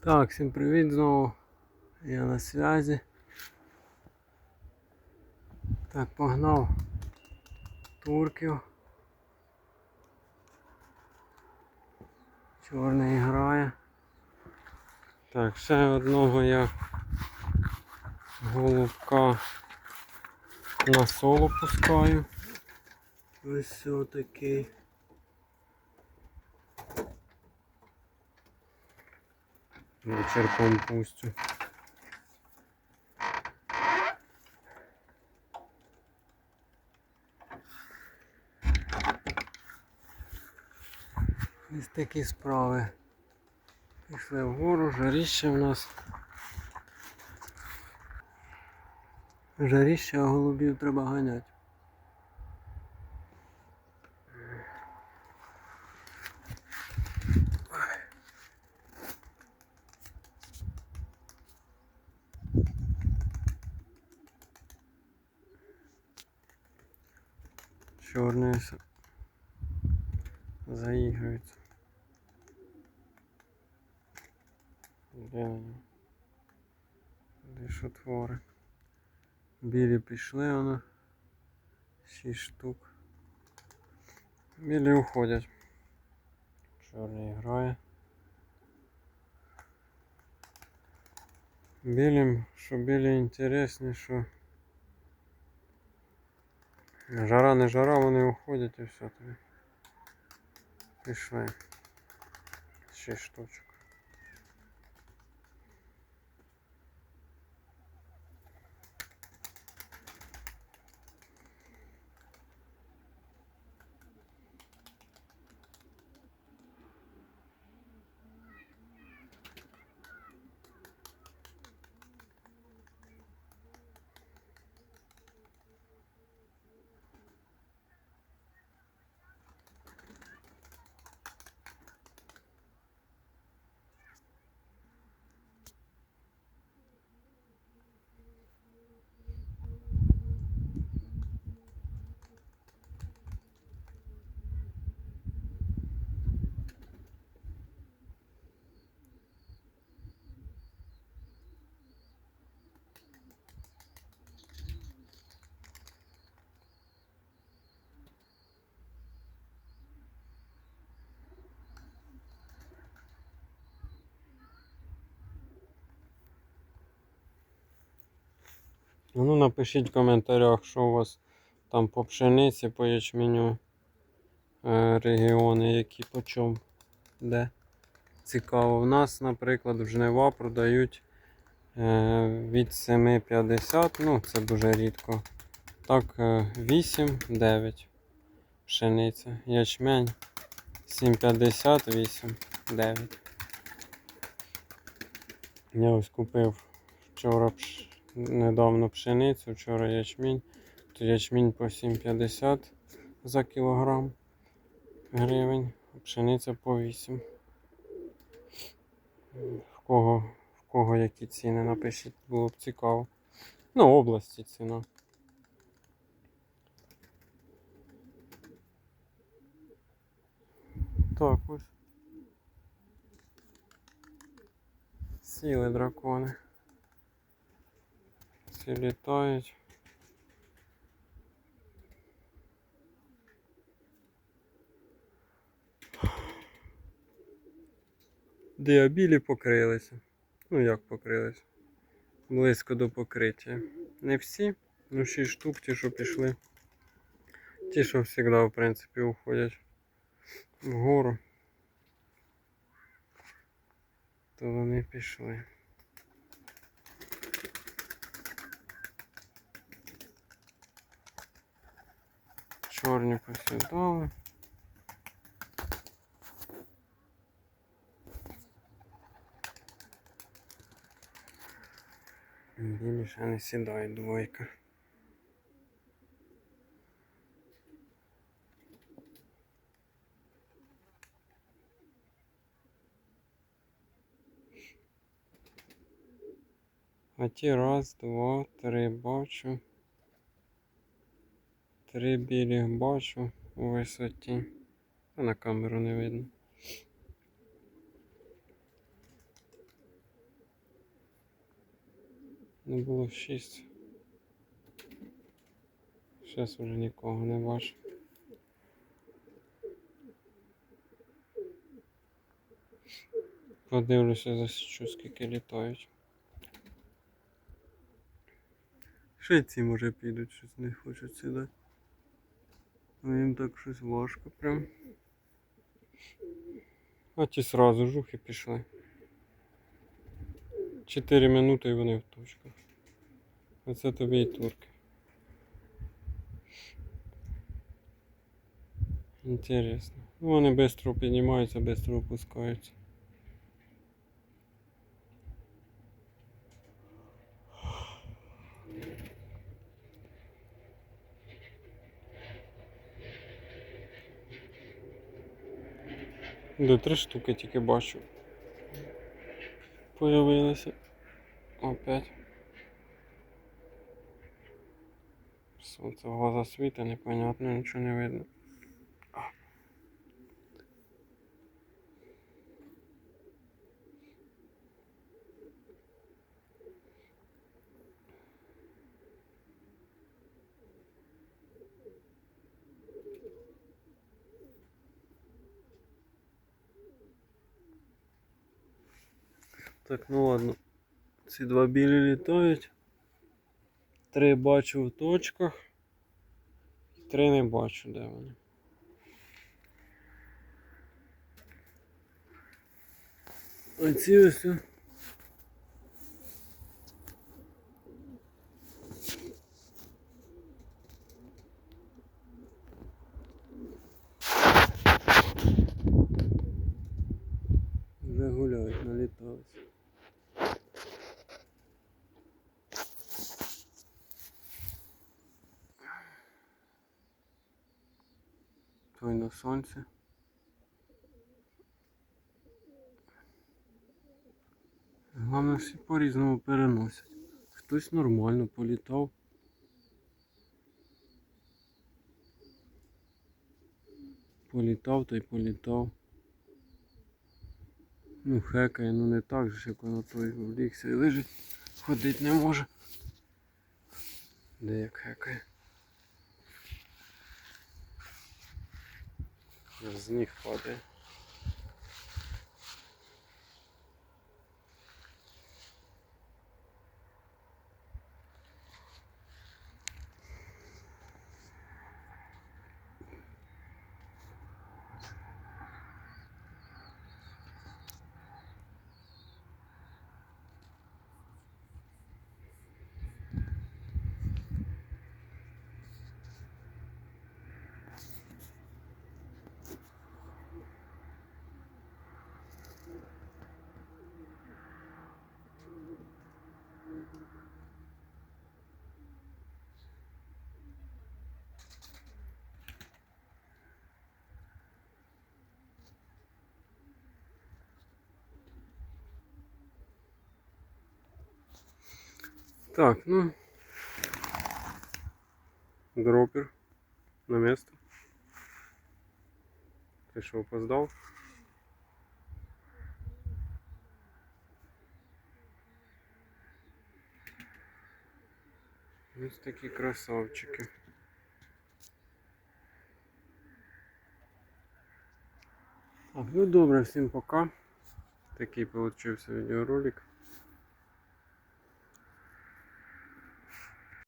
Так, всім привіт знову. Я на зв'язі. Так, погнав турків. Чорний грає. Так, ще одного я голубка на соло пускаю. Ось отакий. Вечерком пустю. Ось такі справи. Пішли вгору, жаріще в нас. Жаріще, а голубів треба ганяти. Чорний с- заігрується. Де вони? Де що твори? Білі пішли воно. Шість штук. Білі уходять. Чорний грає. Білим, що білі інтересні, що Жара не жара, вони уходять і все тобі. Пішли. Шість штучок. Ну напишіть в коментарях, що у вас там по пшениці, по ячменю е, регіони, які по чому, де. Цікаво. У нас, наприклад, в жнива продають е, від 7,50, ну це дуже рідко. Так, е, 8-9 пшениця. Ячмень 7,50, 8, 9. Я ось купив вчора пш... недавно пшеницю, вчора ячмінь. То ячмінь по 7,50 за кілограм гривень, пшениця по 8. В кого, в кого які ціни напишіть, було б цікаво. Ну, області ціна. Так ось. Сіли дракони. Всі літають. Діабілі покрилися. Ну як покрилися? Близько до покриття. Не всі, ну 6 штук ті, що пішли. Ті, що завжди, в принципі, уходять вгору. То вони пішли. Чорні посідали. Білі ще не сідає двойка. А ті раз, два, три бачу. Три білих бачу у висоті. А на камеру не видно. Не було 6. Зараз вже нікого не бачу. Подивлюся, засічу, скільки літають. Ще ці може підуть, щось не хочуть сідати. Ну їм так щось важко прям. А ті сразу жухи пішли. 4 минути і вони в точках. Оце тобі і турки. Інтересно. Ну, вони швидко піднімаються, швидко опускаються. До три штуки тільки бачу. Появилися. Опять. Сонце в глаза світа, непонятно, нічого не видно. Так, ну ладно. Ці два білі літають. Три бачу в точках. Три не бачу, де вони. Оці ось. Той на сонці. Головне, всі по-різному переносять. Хтось нормально політав. Політав та й політав. Ну, хекає, ну не так же, як воно той влігся і лежить. Ходить не може. Де як хекає. З ніг падає. Так, ну. Дропер на место. Ти що, опоздав? Ось такі красавчики. Так, ну добре, всім пока. Такий получився відеоролик.